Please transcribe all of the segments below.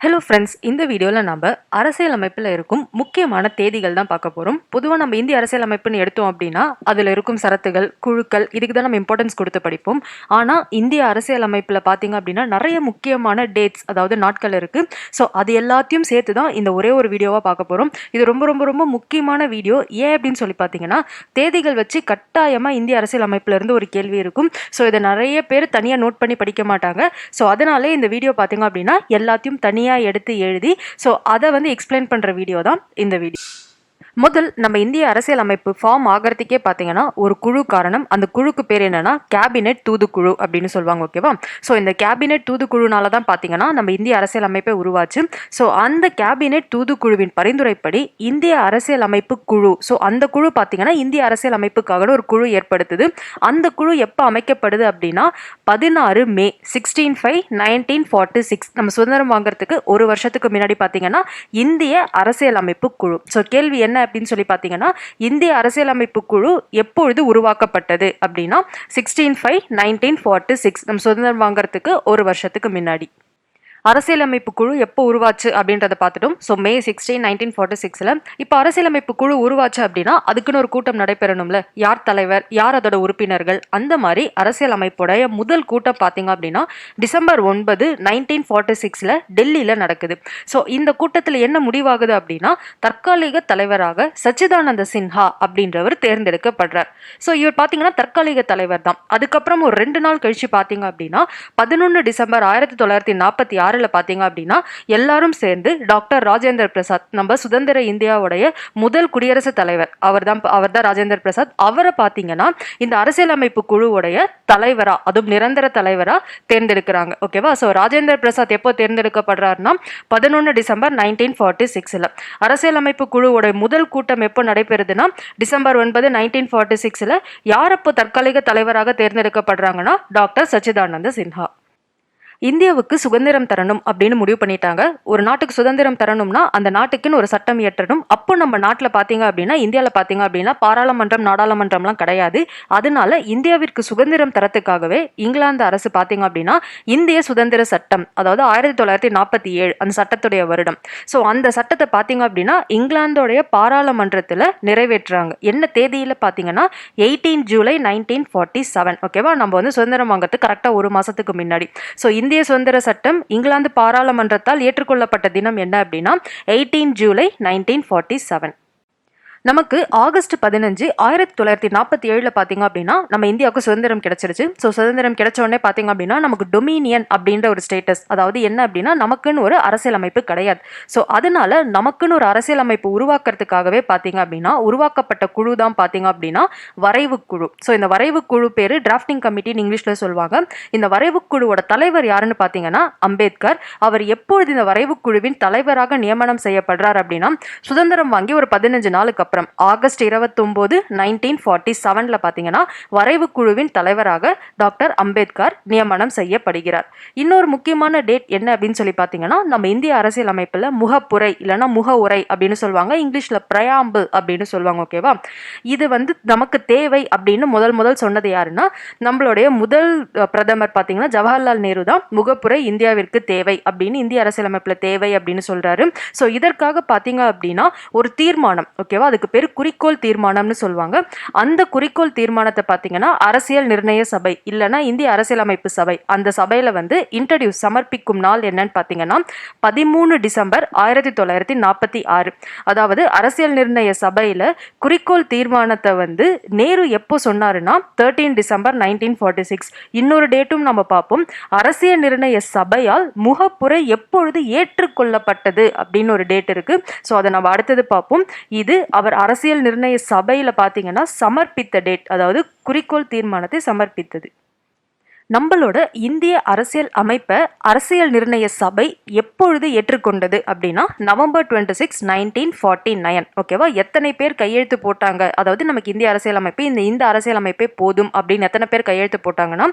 Hello friends இந்த வீடியோவில் நம்ம அரசியலமைப்பில் இருக்கும் முக்கியமான தேதிகள் தான் பார்க்க போகிறோம் பொதுவாக நம்ம இந்திய அரசியலமைப்புன்னு எடுத்தோம் அப்படின்னா அதில் இருக்கும் சரத்துகள் குழுக்கள் இதுக்கு தான் நம்ம இம்பார்ட்டன்ஸ் கொடுத்து படிப்போம். ஆனால் இந்திய அரசியலமைப்பில் பார்த்தீங்க அப்படின்னா நிறைய முக்கியமான டேட்ஸ் அதாவது நாட்கள் இருக்குது ஸோ அது எல்லாத்தையும் சேர்த்து தான் இந்த ஒரே ஒரு வீடியோவாக பார்க்க போகிறோம் இது ரொம்ப ரொம்ப ரொம்ப முக்கியமான வீடியோ. ஏன் அப்படின்னு சொல்லி பார்த்தீங்கன்னா தேதிகள் வச்சு கட்டாயமாக இந்திய அரசியலமைப்புல இருந்து ஒரு கேள்வி இருக்கும். ஸோ இதை நிறைய பேர் தனியாக நோட் பண்ணி படிக்க மாட்டாங்க. ஸோ அதனாலே இந்த வீடியோ பார்த்தீங்க அப்படின்னா எல்லாத்தையும் தனியாக எடுத்து எழுதி ஸோ அதை வந்து எக்ஸ்பிளைன் பண்ணுற வீடியோ தான் இந்த வீடியோ முதல் நம்ம இந்திய அரசியல் அமைப்பு ஃபார்ம் ஆகிறதுக்கே பார்த்தீங்கன்னா ஒரு குழு காரணம். அந்த குழுக்கு பேர் என்னன்னா கேபினெட் தூதுக்குழு அப்படின்னு சொல்லுவாங்க ஓகேவா ஸோ இந்த கேபினெட் தூதுக்குழுனால தான் பார்த்தீங்கன்னா நம்ம இந்திய அரசியல் அமைப்பை உருவாச்சு. ஸோ அந்த கேபினெட் தூதுக்குழுவின் பரிந்துரைப்படி இந்திய அரசியல் அமைப்பு குழு. ஸோ அந்த குழு பார்த்தீங்கன்னா இந்திய அரசியல் அமைப்புக்காக ஒரு குழு ஏற்படுத்துது. அந்த குழு எப்போ அமைக்கப்படுது அப்படின்னா பதினாறு மே sixteen five nineteen forty six நம்ம சுதந்திரம் வாங்குறதுக்கு ஒரு வருஷத்துக்கு முன்னாடி பார்த்தீங்கன்னா இந்திய அரசியலமைப்பு குழு. ஸோ கேள்வி என்ன அப்படின்னு சொல்லி பார்த்தீங்கன்னா இந்திய அரசியலமைப்பு குழு எப்பொழுது உருவாக்கப்பட்டது அப்படின்னா sixteen five nineteen forty six நம்ம சுதந்திரம் வாங்குறதுக்கு ஒரு வருஷத்துக்கு முன்னாடி. அரசியலமைப்பு குழு எப்போ உருவாச்சு அப்படின்றத பார்த்துட்டோம். So May sixteen nineteen forty சிக்ஸில் இப்போ அரசியலமைப்பு குழு உருவாச்சு அப்படின்னா அதுக்குன்னு ஒரு கூட்டம் நடைபெறணும்ல. யார் தலைவர் யார் அதோட உறுப்பினர்கள் அந்த மாதிரி அரசியலமைப்புடைய முதல் கூட்டம் பார்த்தீங்க அப்படின்னா டிசம்பர் ஒன்பது நைன்டீன் ஃபார்ட்டி சிக்ஸில் டெல்லியில் நடக்குது. ஸோ இந்த கூட்டத்தில் என்ன முடிவாகுது அப்படின்னா தற்காலிக தலைவராக சச்சிதானந்த சின்ஹா அப்படின்றவர் தேர்ந்தெடுக்கப்படுறார். ஸோ இவர் பார்த்தீங்கன்னா தற்காலிக தலைவர் தான். அதுக்கப்புறம் ஒரு ரெண்டு நாள் கழித்து பார்த்தீங்க அப்படின்னா பதினொன்று டிசம்பர் ஆயிரத்தி தொள்ளாயிரத்தி நாற்பத்தி ஆறு ஆறில் பார்த்தீங்க அப்படின்னா எல்லாரும் சேர்ந்து டாக்டர் ராஜேந்திர பிரசாத் நம்ம சுதந்திர இந்தியாவுடைய முதல் குடியரசுத் தலைவர். அவர் தான் அவர் தான் ராஜேந்திர பிரசாத். அவரை பார்த்தீங்கன்னா இந்த அரசியலமைப்பு குழுவுடைய தலைவரா அதுவும் நிரந்தர தலைவரா தேர்ந்தெடுக்கிறாங்க. ஓகேவா ஸோ ராஜேந்திர பிரசாத் எப்போ தேர்ந்தெடுக்கப்படுறாருன்னா பதினொன்று டிசம்பர் நைன்டீன் ஃபார்ட்டி சிக்ஸில் அரசியலமைப்பு குழுவுடைய முதல் கூட்டம் எப்போ நடைபெறுதுன்னா டிசம்பர் ஒன்பது நைன்டீன் ஃபார்ட்டி சிக்ஸில் யார் அப்போ தற்காலிக தலைவராக தேர்ந்தெடுக்கப்படுறாங்கன்னா டாக்டர் சச்சிதானந்த சின்ஹா. இந்தியாவுக்கு சுதந்திரம் தரணும் அப்படின்னு முடிவு பண்ணிட்டாங்க. ஒரு நாட்டுக்கு சுதந்திரம் தரணும்னா அந்த நாட்டுக்குன்னு ஒரு சட்டம் இயற்றணும். அப்போ நம்ம நாட்டில் பார்த்தீங்க அப்படின்னா இந்தியாவில் பார்த்தீங்க அப்படின்னா பாராளுமன்றம் நாடாளுமன்றம்லாம் கிடையாது. அதனால இந்தியாவிற்கு சுதந்திரம் தரத்துக்காகவே இங்கிலாந்து அரசு பார்த்தீங்க அப்படின்னா இந்திய சுதந்திர சட்டம் அதாவது ஆயிரத்தி தொள்ளாயிரத்தி நாற்பத்தி ஏழு அந்த சட்டத்துடைய வருடம். ஸோ அந்த சட்டத்தை பார்த்தீங்க அப்படின்னா இங்கிலாந்தோடைய பாராளுமன்றத்தில் நிறைவேற்றுறாங்க. என்ன தேதியில் பார்த்தீங்கன்னா eighteen July nineteen forty seven ஓகேவா நம்ம வந்து சுதந்திரம் வாங்கிறதுக்கு கரெக்டாக ஒரு மாதத்துக்கு முன்னாடி. ஸோ இந்த இந்திய சுதந்திர சட்டம் இங்கிலாந்து பாராளுமன்றத்தால் ஏற்றுக்கொள்ளப்பட்ட தினம் என்ன அப்படின்னா eighteen July nineteen forty seven நமக்கு ஆகஸ்ட் பதினஞ்சு ஆயிரத்தி தொள்ளாயிரத்தி நாற்பத்தி ஏழில் பார்த்தீங்க அப்படின்னா நம்ம இந்தியாவுக்கு சுதந்திரம் கிடைச்சிருச்சு. ஸோ சுதந்திரம் கிடைச்ச உடனே பார்த்தீங்க அப்படின்னா நமக்கு டொமினியன் அப்படின்ற ஒரு ஸ்டேட்டஸ் அதாவது என்ன அப்படின்னா நமக்குன்னு ஒரு அரசியலமைப்பு கிடையாது. ஸோ அதனால நமக்குன்னு ஒரு அரசியலமைப்பு உருவாக்குறதுக்காகவே பார்த்தீங்க அப்படின்னா உருவாக்கப்பட்ட குழு தான் பார்த்தீங்க அப்படின்னா வரைவு குழு. ஸோ இந்த வரைவு குழு பேர் டிராஃப்டிங் கமிட்டின்னு இங்கிலீஷில் சொல்லுவாங்க. இந்த வரைவு குழுவோட தலைவர் யாருன்னு பார்த்தீங்கன்னா அம்பேத்கர். அவர் எப்பொழுது இந்த வரைவு குழுவின் தலைவராக நியமனம் செய்யப்படுறார் அப்படின்னா சுதந்திரம் வாங்கி ஒரு பதினஞ்சு நாளுக்கு அப்புறம் ஆகஸ்ட் இருபத்தொம்போது நைன்டீன் ஃபார்ட்டி செவனில் பார்த்தீங்கன்னா வரைவு குழுவின் தலைவராக டாக்டர் அம்பேத்கர் நியமனம் செய்யப்படுகிறார். இன்னொரு முக்கியமான டேட் என்ன அப்படின்னு சொல்லி பார்த்தீங்கன்னா நம்ம இந்திய அரசியலமைப்பில் முகப்புரை இல்லைன்னா முக உரை அப்படின்னு சொல்லுவாங்க. இங்கிலீஷில் பிரயாம்பு அப்படின்னு சொல்லுவாங்க ஓகேவா இது வந்து நமக்கு தேவை அப்படின்னு முதல் முதல் சொன்னது யாருன்னா நம்மளுடைய முதல் பிரதமர் பார்த்தீங்கன்னா ஜவஹர்லால் நேரு தான். முகப்புரை இந்தியாவிற்கு தேவை அப்படின்னு இந்திய அரசியலமைப்பில் தேவை அப்படின்னு சொல்றாரு. ஸோ இதற்காக பார்த்தீங்க அப்படின்னா ஒரு தீர்மானம் ஓகேவா அது அதுக்கு பேர் குறிக்கோள் தீர்மானம்னு சொல்லுவாங்க. அந்த குறிக்கோள் தீர்மானத்தை பார்த்தீங்கன்னா அரசியல் நிர்ணய சபை இல்லைன்னா இந்திய அரசியலமைப்பு சபை. அந்த சபையில் வந்து இன்ட்ரடியூஸ் சமர்ப்பிக்கும் நாள் என்னன்னு பார்த்தீங்கன்னா பதிமூணு டிசம்பர் ஆயிரத்தி தொள்ளாயிரத்தி நாற்பத்தி ஆறு. அதாவது அரசியல் நிர்ணய சபையில் குறிக்கோள் தீர்மானத்தை வந்து நேரு எப்போ சொன்னாருன்னா thirteen December nineteen forty six இன்னொரு டேட்டும் நம்ம பார்ப்போம் அரசியல் நிர்ணய சபையால் முகப்புரை எப்பொழுது ஏற்றுக்கொள்ளப்பட்டது அப்படின்னு ஒரு டேட் இருக்கு. ஸோ அதை நம்ம அடுத்தது பார்ப்போம் இது அவர் அரசியல் நிர்ணய சபையில் பார்த்தீங்கன்னா சமர்ப்பித்த டேட் அதாவது குறிக்கோள் தீர்மானத்தை சமர்ப்பித்தது. நம்மளோட இந்திய அரசியல் அமைப்பை அரசியல் நிர்ணய சபை எப்பொழுது ஏற்றுக்கொண்டது அப்படின்னா November twenty six nineteen forty nine ஓகேவா எத்தனை பேர் கையெழுத்து போட்டாங்க? அதாவது நமக்கு இந்திய அரசியலமைப்பு இந்த இந்த அரசியலமைப்பே போதும் அப்படின்னு எத்தனை பேர் கையெழுத்து போட்டாங்கன்னா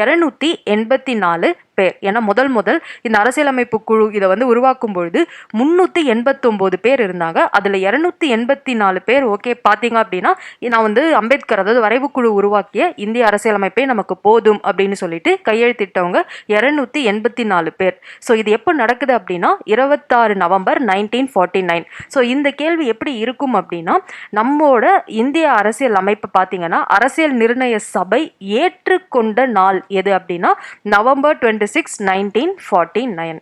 இரநூத்தி எண்பத்தி நாலு பேர். ஏன்னா முதல் முதல் இந்த அரசியலமைப்பு குழு இதை வந்து உருவாக்கும் பொழுது முந்நூற்றி எண்பத்தொம்போது பேர் இருந்தாங்க. அதில் இரநூத்தி எண்பத்தி நாலு பேர் ஓகே பார்த்தீங்க அப்படின்னா நான் வந்து அம்பேத்கர் அதாவது வரைவு குழு உருவாக்கிய இந்திய அரசியலமைப்பே நமக்கு போதும் அப்படின்னு சொல்லிட்டு கையெழுத்திட்டவங்க இரநூத்தி எண்பத்தி நாலு பேர். ஸோ இது எப்போ நடக்குது அப்படின்னா இருபத்தாறு November nineteen forty nine so இந்த கேள்வி எப்படி இருக்கும் அப்படின்னா நம்மோட இந்திய அரசியல் அமைப்பு பார்த்தீங்கன்னா அரசியல் நிர்ணய சபை ஏற்றுக்கொண்ட நாள் எது அப்படின்னா November twenty six nineteen forty nine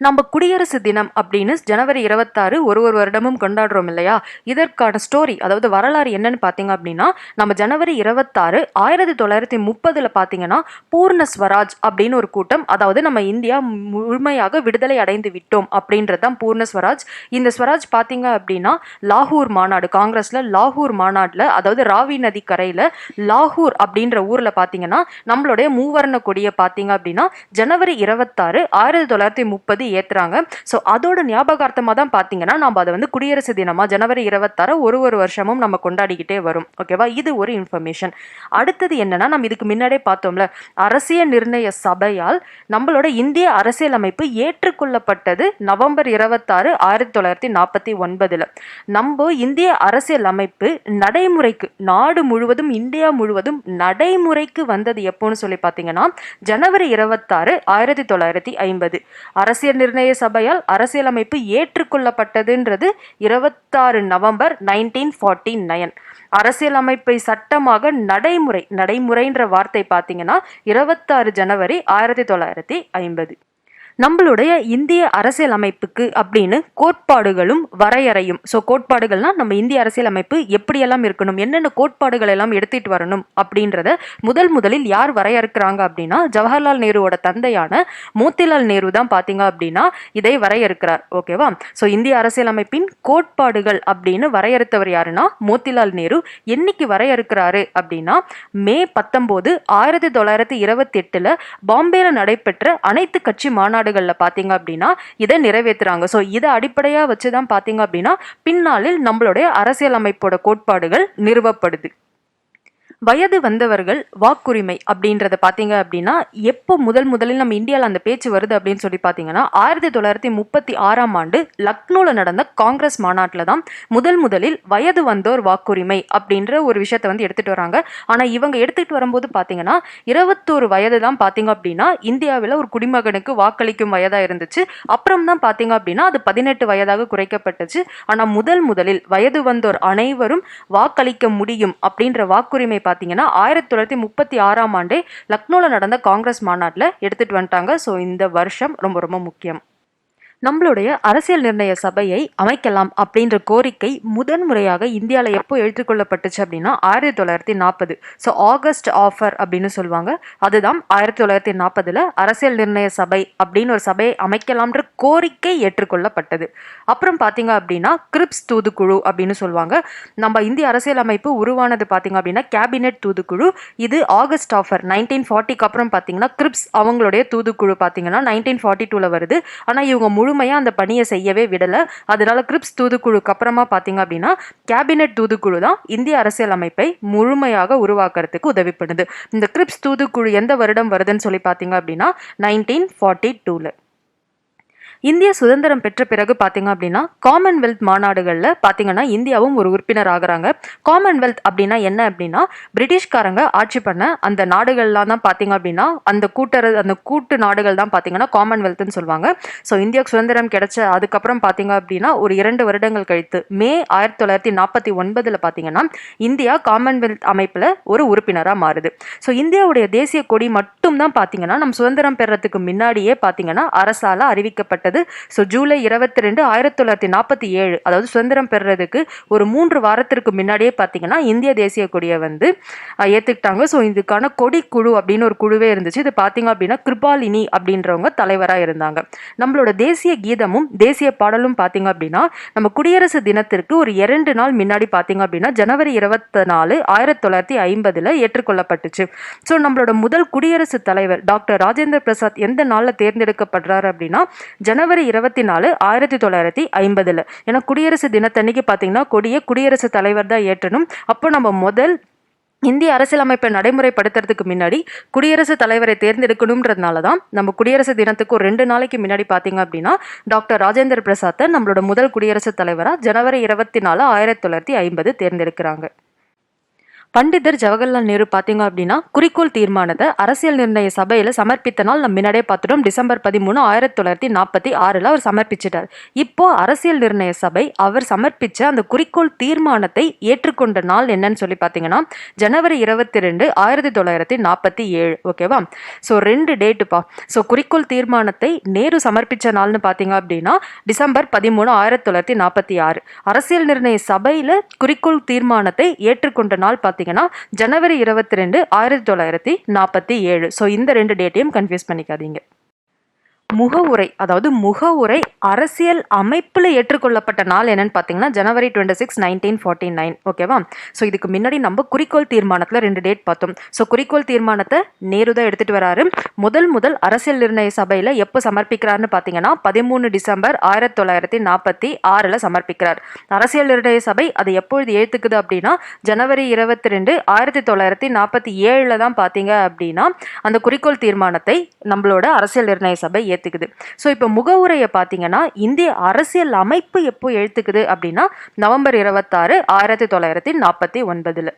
நம்ம குடியரசு தினம் அப்படின்னு ஜனவரி இருபத்தாறு ஒரு ஒரு வருடமும் கொண்டாடுறோம் இல்லையா? இதற்கான ஸ்டோரி அதாவது வரலாறு என்னன்னு பார்த்தீங்க அப்படின்னா நம்ம ஜனவரி இருபத்தாறு ஆயிரத்தி தொள்ளாயிரத்தி முப்பதுல பார்த்தீங்கன்னா பூர்ண ஸ்வராஜ் அப்படின்னு ஒரு கூட்டம் அதாவது நம்ம இந்தியா முழுமையாக விடுதலை அடைந்து விட்டோம் அப்படின்றது தான் பூர்ண ஸ்வராஜ். இந்த ஸ்வராஜ் பார்த்தீங்க அப்படின்னா லாகூர் மாநாடு காங்கிரஸ்ல லாகூர் மாநாட்டில் அதாவது ராவி நதி கரையில் லாகூர் அப்படின்ற ஊரில் பார்த்தீங்கன்னா நம்மளுடைய மூவர்ண கொடியை பார்த்தீங்க அப்படின்னா ஜனவரி இருபத்தாறு ஆயிரத்தி தொள்ளாயிரத்தி முப்பது ஏத்துறாங்க. ஸோ அதோட ஞாபகார்த்தமாக தான் பார்த்தீங்கன்னா நம்ம அதை வந்து குடியரசு தினமாக ஜனவரி இருபத்தாறு ஒரு ஒரு வருஷமும் நம்ம கொண்டாடிக்கிட்டே வரும். ஓகேவா இது ஒரு இன்ஃபர்மேஷன் அடுத்தது என்னன்னா நம்ம இதுக்கு முன்னாடியே பார்த்தோம்ல அரசியல் நிர்ணய சபையால் நம்மளோட இந்திய அரசியலமைப்பு ஏற்றுக்கொள்ளப்பட்டது நவம்பர் இருபத்தாறு ஆயிரத்தி தொள்ளாயிரத்தி நாற்பத்தி ஒன்பதில். நம்ம இந்திய அரசியலமைப்பு நடைமுறைக்கு நாடு முழுவதும் இந்தியா முழுவதும் நடைமுறைக்கு வந்தது எப்போன்னு சொல்லி பார்த்தீங்கன்னா ஜனவரி இருபத்தாறு ஆயிரத்தி தொள்ளாயிரத்தி ஐம்பது. அரசியல் நிர்ணய சபையால் அரசியலமைப்பு ஏற்றுக்கொள்ளப்பட்டதுன்றது இருபத்தாறு நவம்பர் நைன்டீன் ஃபார்ட்டி நைன். அரசியலமைப்பை சட்டமாக நடைமுறை நடைமுறைன்ற வார்த்தை பார்த்தீங்கன்னா இருபத்தாறு ஜனவரி ஆயிரத்தி தொள்ளாயிரத்தி ஐம்பது. நம்மளுடைய இந்திய அரசியலமைப்புக்கு அப்படின்னு கோட்பாடுகளும் வரையறையும். ஸோ கோட்பாடுகள்னா நம்ம இந்திய அரசியலமைப்பு எப்படியெல்லாம் இருக்கணும் என்னென்ன கோட்பாடுகள் எல்லாம் எடுத்துட்டு வரணும் அப்படின்றத முதல் முதலில் யார் வரையறுக்கிறாங்க அப்படின்னா ஜவஹர்லால் நேருவோட தந்தையான மோத்திலால் நேரு தான் பார்த்தீங்க அப்படின்னா இதை வரையறுக்கிறார். ஓகேவா ஸோ இந்திய அரசியலமைப்பின் கோட்பாடுகள் அப்படின்னு வரையறுத்தவர் யாருன்னா மோத்திலால் நேரு. என்னைக்கு வரையறுக்கிறாரு அப்படின்னா மே பத்தொம்போது ஆயிரத்தி தொள்ளாயிரத்தி இருபத்தி எட்டில் பாம்பேல நடைபெற்ற அனைத்து கட்சி மாநாடு நாடுகளில் பார்த்தீங்க அப்படின்னா இதை நிறைவேற்றுறாங்க ஸோ இதை அடிப்படையாக வச்சு தான் பார்த்தீங்க அப்படின்னா பின்னாளில் நம்மளுடைய அரசியலமைப்போட கோட்பாடுகள் நிறுவப்படுது. வயது வந்தவர்கள் வாக்குரிமை அப்படின்றத பார்த்தீங்க அப்படின்னா எப்போ முதல் முதலில் நம்ம இந்தியாவில் அந்த பேச்சு வருது அப்படின்னு சொல்லி பார்த்தீங்கன்னா ஆயிரத்தி தொள்ளாயிரத்தி முப்பத்தி ஆறாம் ஆண்டு லக்னோவில் நடந்த காங்கிரஸ் மாநாட்டில் தான் முதல் முதலில் வயது வந்தோர் வாக்குரிமை அப்படின்ற ஒரு விஷயத்தை வந்து எடுத்துகிட்டு வராங்க. ஆனால் இவங்க எடுத்துகிட்டு வரும்போது பார்த்தீங்கன்னா இருபத்தோரு வயது தான் பார்த்தீங்க அப்படின்னா இந்தியாவில் ஒரு குடிமகனுக்கு வாக்களிக்கும் வயதாக இருந்துச்சு. அப்புறம் தான் பார்த்தீங்க அப்படின்னா அது பதினெட்டு வயதாக குறைக்கப்பட்டுச்சு. ஆனால் முதல் முதலில் வயது வந்தோர் அனைவரும் வாக்களிக்க முடியும் அப்படின்ற வாக்குரிமை பார்த்தீங்கன்னா ஆயிரத்தி தொள்ளாயிரத்தி முப்பத்தி ஆறாம் ஆண்டே லக்னோவில் நடந்த காங்கிரஸ் மாநாட்டில் எடுத்துகிட்டு வந்துட்டாங்க. ஸோ இந்த வருஷம் ரொம்ப ரொம்ப முக்கியம். நம்மளுடைய அரசியல் நிர்ணய சபையை அமைக்கலாம் அப்படின்ற கோரிக்கை முதன்முறையாக இந்தியாவில் எப்போ எடுத்துக்கொள்ளப்பட்டுச்சு அப்படின்னா ஆயிரத்தி தொள்ளாயிரத்தி நாற்பது. ஸோ ஆகஸ்ட் ஆஃபர் அப்படின்னு சொல்லுவாங்க. அதுதான் ஆயிரத்தி தொள்ளாயிரத்தி நாற்பதுல அரசியல் நிர்ணய சபை அப்படின்னு ஒரு சபையை அமைக்கலாம்ன்ற கோரிக்கை ஏற்றுக்கொள்ளப்பட்டது. அப்புறம் பார்த்தீங்க அப்படின்னா கிரிப்ஸ் தூதுக்குழு அப்படின்னு சொல்லுவாங்க. நம்ம இந்திய அரசியல் அமைப்பு உருவானது பார்த்தீங்க அப்படின்னா கேபினெட் தூதுக்குழு. இது ஆகஸ்ட் ஆஃபர் நைன்டீன் ஃபார்ட்டிக்கு அப்புறம் பார்த்தீங்கன்னா கிரிப்ஸ் அவங்களுடைய தூதுக்குழு பார்த்தீங்கன்னா நைன்டீன் ஃபார்ட்டி டூவில் வருது. ஆனால் இவங்க முழுமையாக அந்த பணியை செய்யவே விடலை. அதனால கிரிப்ஸ் தூதுக்குழுக்கு அப்புறமா பார்த்தீங்க அப்படின்னா கேபினெட் தூதுக்குழு தான் இந்திய அரசியல் அமைப்பை முழுமையாக உருவாக்குறதுக்கு உதவி பண்ணுது இந்த கிரிப்ஸ் தூதுக்குழு எந்த வருடம் வருதுன்னு சொல்லி பார்த்தீங்க அப்படின்னா நைன்டீன் ஃபார்ட்டி டூவில் இந்திய சுதந்திரம் பெற்ற பிறகு பார்த்தீங்க அப்படின்னா காமன்வெல்த் மாநாடுகளில் பார்த்தீங்கன்னா இந்தியாவும் ஒரு உறுப்பினர் ஆகிறாங்க. காமன்வெல்த் அப்படின்னா என்ன அப்படின்னா பிரிட்டிஷ்காரங்க ஆட்சி பண்ண அந்த நாடுகள்லாம் தான் பார்த்தீங்க அப்படின்னா அந்த கூட்டர அந்த கூட்டு நாடுகள் தான் பார்த்தீங்கன்னா காமன்வெல்த்னு சொல்லுவாங்க. ஸோ இந்தியாவுக்கு சுதந்திரம் கிடைச்ச அதுக்கப்புறம் பார்த்தீங்க அப்படின்னா ஒரு இரண்டு வருடங்கள் கழித்து மே ஆயிரத்தி தொள்ளாயிரத்தி நாற்பத்தி ஒன்பதில் பார்த்தீங்கன்னா இந்தியா காமன்வெல்த் அமைப்பில் ஒரு உறுப்பினராக மாறுது. ஸோ இந்தியாவுடைய தேசிய கொடி மட்டும் தான் பார்த்தீங்கன்னா நம்ம சுதந்திரம் பெறத்துக்கு முன்னாடியே பார்த்தீங்கன்னா அரசால் அறிவிக்கப்பட்டது ஸோ ஜூலை இருபத்தி ரெண்டு ஆயிரத்தி தொள்ளாயிரத்தி நாற்பத்தி ஏழு அதாவது சுதந்திரம் பெறுறதுக்கு ஒரு மூன்று வாரத்திற்கு முன்னாடியே பார்த்தீங்கன்னா இந்திய தேசிய கொடியை வந்து ஏற்றுக்கிட்டாங்க ஸோ இதுக்கான கொடி குழு அப்படின்னு ஒரு குழுவே இருந்துச்சு. இது பார்த்தீங்க அப்படின்னா கிருபாலினி அப்படின்றவங்க தலைவராக இருந்தாங்க. நம்மளோட தேசிய கீதமும் தேசிய பாடலும் பார்த்தீங்க அப்படின்னா நம்ம குடியரசு தினத்திற்கு ஒரு இரண்டு நாள் முன்னாடி பார்த்தீங்க அப்படின்னா ஜனவரி இருபத்தி நாலு ஆயிரத்தி தொள்ளாயிரத்தி ஐம்பதுல ஏற்றுக்கொள்ளப்பட்டுச்சு. ஸோ நம்மளோட முதல் குடியரசுத் தலைவர் டாக்டர் ராஜேந்திர பிரசாத் எந்த நாளில் தேர்ந்தெடுக்கப்படுறாரு அப்படின்னா ஜனவரி ஜனவரி இருபத்தி நாலு ஆயிரத்தி தொள்ளாயிரத்தி ஐம்பதில். ஏன்னா குடியரசு தினத்தன்னைக்கு பார்த்தீங்கன்னா கொடியை குடியரசுத் தலைவர் தான் ஏற்றணும். அப்போ நம்ம முதல் இந்திய அரசியலமைப்பை நடைமுறைப்படுத்துறதுக்கு முன்னாடி குடியரசுத் தலைவரை தேர்ந்தெடுக்கணுன்றதுனால தான் நம்ம குடியரசு தினத்துக்கு ஒரு ரெண்டு நாளைக்கு முன்னாடி பார்த்தீங்க அப்படின்னா டாக்டர் ராஜேந்திர பிரசாத்தை நம்மளோட முதல் குடியரசுத் தலைவராக ஜனவரி இருபத்தி நாலு ஆயிரத்தி தொள்ளாயிரத்தி ஐம்பது தேர்ந்தெடுக்கிறாங்க. பண்டிதர் ஜவஹர்லால் நேரு பார்த்தீங்க அப்படின்னா குறிக்கோள் தீர்மானத்தை அரசியல் நிர்ணய சபையில் சமர்ப்பித்த நாள் நம்ம முன்னாடியே பார்த்துட்டோம். டிசம்பர் பதிமூணு ஆயிரத்தி தொள்ளாயிரத்தி நாற்பத்தி ஆறில் அவர் சமர்ப்பிச்சிட்டார். இப்போ அரசியல் நிர்ணய சபை அவர் சமர்ப்பிச்ச அந்த குறிக்கோள் தீர்மானத்தை ஏற்றுக்கொண்ட நாள் என்னன்னு சொல்லி பார்த்தீங்கன்னா ஜனவரி இருபத்தி ரெண்டு ஆயிரத்தி தொள்ளாயிரத்தி நாற்பத்தி ஏழு. ஓகேவா ஸோ ரெண்டு டேட்டுப்பா ஸோ குறிக்கோள் தீர்மானத்தை நேரு சமர்ப்பிச்ச நாள்னு பார்த்தீங்க அப்படின்னா டிசம்பர் பதிமூணு ஆயிரத்தி தொள்ளாயிரத்தி நாற்பத்தி ஆறு. அரசியல் நிர்ணய சபையில் குறிக்கோள் தீர்மானத்தை ஏற்றுக்கொண்ட நாள் பார்த்தீங்கன்னா ஜனவரி இருபத்தி ரெண்டு ஆயிரத்தி தொள்ளாயிரத்தி நாற்பத்தி ஏழு. ஸோ இந்த ரெண்டு டேட்டையும் கன்ஃபியூஸ் பண்ணிக்காதீங்க. முகவுரை அதாவது முகவுரை அரசியல் அமைப்பில் ஏற்றுக்கொள்ளப்பட்ட நாள் என்னன்னு பார்த்தீங்கன்னா ஜனவரி twenty six nineteen forty nine ஓகேவா ஸோ இதுக்கு முன்னாடி நம்ம குறிக்கோள் தீர்மானத்தில் ரெண்டு டேட் பார்த்தோம். ஸோ குறிக்கோள் தீர்மானத்தை நேரு தான் எடுத்துகிட்டு வராரு. முதல் முதல் அரசியல் நிர்ணய சபையில் எப்போ சமர்ப்பிக்கிறாருன்னு பார்த்தீங்கன்னா பதிமூணு டிசம்பர் ஆயிரத்தி தொள்ளாயிரத்தி நாற்பத்தி ஆறில் சமர்ப்பிக்கிறார். அரசியல் நிர்ணய சபை அதை எப்பொழுது ஏற்றுக்குது அப்படின்னா ஜனவரி இருபத்தி ரெண்டு ஆயிரத்தி தொள்ளாயிரத்தி நாற்பத்தி ஏழில் தான் பார்த்தீங்க அப்படின்னா அந்த குறிக்கோள் தீர்மானத்தை நம்மளோட அரசியல் நிர்ணய சபை ஏற்றுக்குது ஸோ இப்போ முகவுரையை பார்த்தீங்கன்னா இந்திய அரசியல் அமைப்பு எப்போ எழுத்துக்குது அப்படின்னா நவம்பர் இருபத்தாறு ஆயிரத்தி தொள்ளாயிரத்தி நாற்பத்தி ஒன்பதில்.